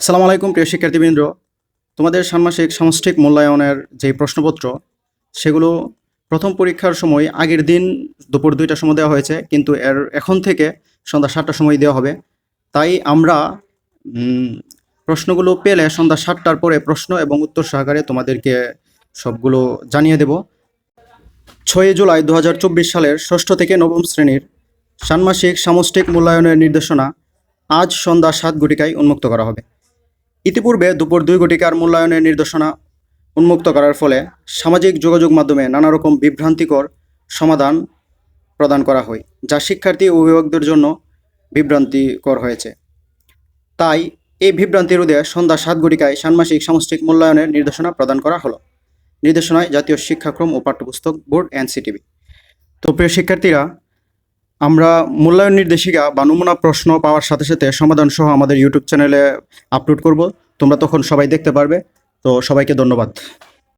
সালাম আলাইকুম, প্রিয় শিক্ষার্থীবৃন্দ। তোমাদের ষান্মাসিক সামষ্টিক মূল্যায়নের যে প্রশ্নপত্র, সেগুলো প্রথম পরীক্ষার সময় আগের দিন দুপুর দুইটার সময় দেওয়া হয়েছে, কিন্তু এর এখন থেকে সন্ধ্যা সাতটার সময় দেওয়া হবে। তাই আমরা প্রশ্নগুলো পেলে সন্ধ্যা সাতটার পরে প্রশ্ন এবং উত্তর সহকারে তোমাদেরকে সবগুলো জানিয়ে দেব। ছয়ই জুলাই দু হাজার চব্বিশ সালের ষষ্ঠ থেকে নবম শ্রেণির ষান্মাসিক সামষ্টিক মূল্যায়নের নির্দেশনা আজ সন্ধ্যা সাত ঘটিকায় উন্মুক্ত করা হবে। ইতিপূর্বে দুপুর দুই ঘটিকার মূল্যায়নের নির্দেশনা উন্মুক্ত করার ফলে সামাজিক যোগাযোগ মাধ্যমে নানা রকম বিভ্রান্তিকর সমাধান প্রদান করা হয়, যা শিক্ষার্থী ও অভিভাবকদের জন্য বিভ্রান্তিকর হয়েছে। তাই এই বিভ্রান্তি রোধে সন্ধ্যা সাত ঘটিকায় ষান্মাসিক সামষ্টিক মূল্যায়নের নির্দেশনা প্রদান করা হলো। নির্দেশনায় জাতীয় শিক্ষাক্রম ও পাঠ্যপুস্তক বোর্ড, এনসিটিভি। তো প্রিয় শিক্ষার্থীরা আমরা মূল্যায়ন নির্দেশিকা বা নমুনা প্রশ্ন পাওয়ার সাথে সাথে সমাধান সহ আমাদের ইউটিউব চ্যানেলে আপলোড করব। তোমরা তখন সবাই দেখতে পারবে। তো সবাইকে ধন্যবাদ।